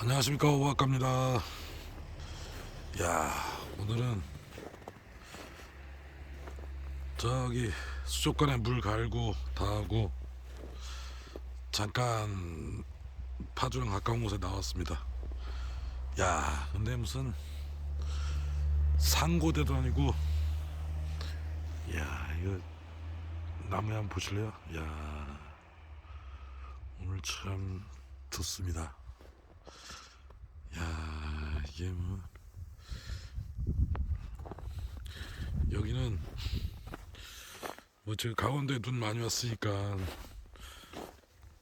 안녕하십니까 오학갑니다. 야 오늘은 저기 수족관에 물 갈고 다 하고 잠깐 파주랑 가까운 곳에 나왔습니다. 야 근데 무슨 상고대도 아니고 야 이거 나무 한번 보실래요? 야 오늘 참 좋습니다. 야 이게 뭐 여기는 뭐 지금 강원도에 눈 많이 왔으니까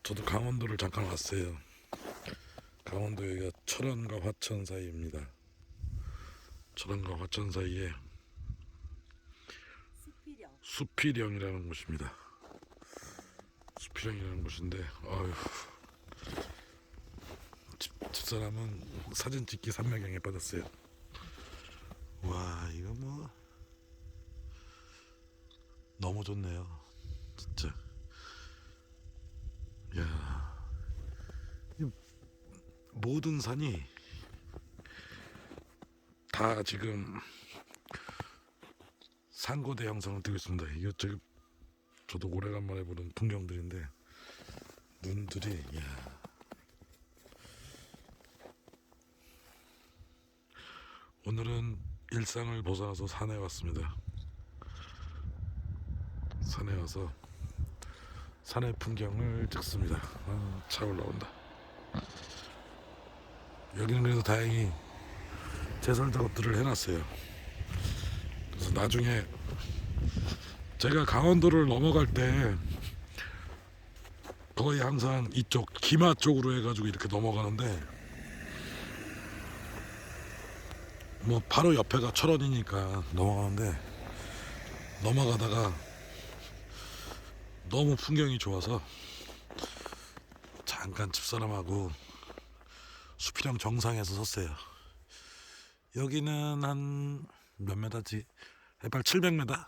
저도 강원도를 잠깐 왔어요. 강원도 여기가 철원과 화천 사이입니다. 철원과 화천 사이에 수필형 수필령이라는 곳입니다. 수필령이라는 곳인데, 아휴. 집, 집사람은 사진 찍기 삼매경에 빠졌어요. 와, 이거 뭐. 너무 좋네요. 진짜. 야. 이 모든 산이 다 지금 상고대 형성을 띄고 있습니다. 이거 지금 저도 오래간만에 보는 풍경들인데 눈들이 야. 오늘은 일상을 벗어나서 산에 왔습니다. 산에 와서 산의 풍경을 찍습니다. 아, 차 올라온다. 여기는 그래도 다행히 제설 작업들을 해놨어요. 그래서 나중에 제가 강원도를 넘어갈 때 거의 항상 이쪽 기마 쪽으로 해가지고 이렇게 넘어가는데 뭐 바로 옆에가 철원이니까 넘어가는데 넘어가다가 너무 풍경이 좋아서 잠깐 집사람하고 수피령 정상에서 섰어요. 여기는 한 몇 메다지? 해발 700m?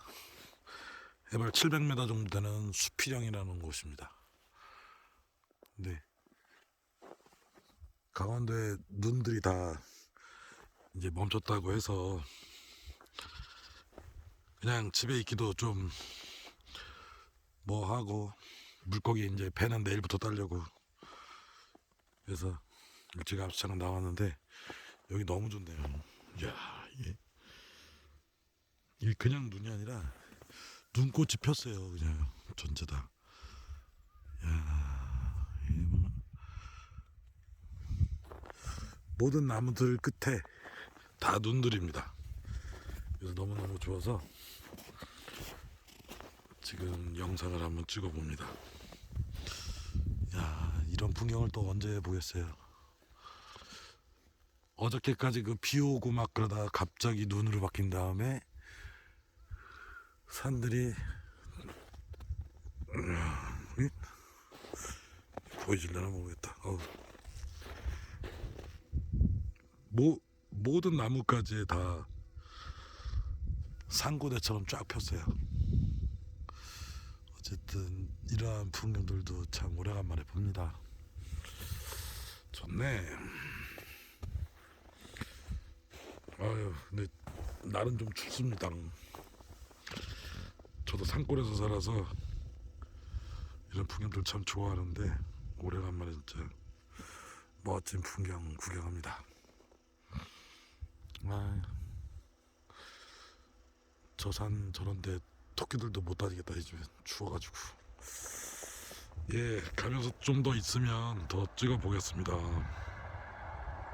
해발 700m 정도 되는 수피령이라는 곳입니다. 근데 강원도에 눈들이 다 이제 멈췄다고 해서 그냥 집에 있기도 좀 뭐 하고 물고기 이제 배는 내일부터 따려고 그래서 일찍 앞차가 나왔는데 여기 너무 좋네요. 야 이게 이게 그냥 눈이 아니라 눈꽃이 폈어요. 그냥 전체 다. 야, 이게 뭐 모든 나무들 끝에 다 눈들입니다. 그래서 너무너무 좋아서 지금 영상을 한번 찍어봅니다. 야, 이런 풍경을 또 언제 보겠어요? 어저께까지 그 비 오고 막 그러다가 갑자기 눈으로 바뀐 다음에 산들이 음, 보이질려나 모르겠다. 어우. 모, 모든 나무까지 다 상고대처럼 쫙 폈어요. 어쨌든 이러한 풍경들도 참 오래간만에 봅니다. 좋네. 아유, 근데 날은 좀 춥습니다. 저도 산골에서 살아서 이런 풍경들 참 좋아하는데 오래간만에 진짜 멋진 풍경 구경합니다. 아, 저산 저런데 토끼들도 못 다니겠다 이제 추워가지고. 예, 가면서 좀 더 있으면 더 찍어 보겠습니다.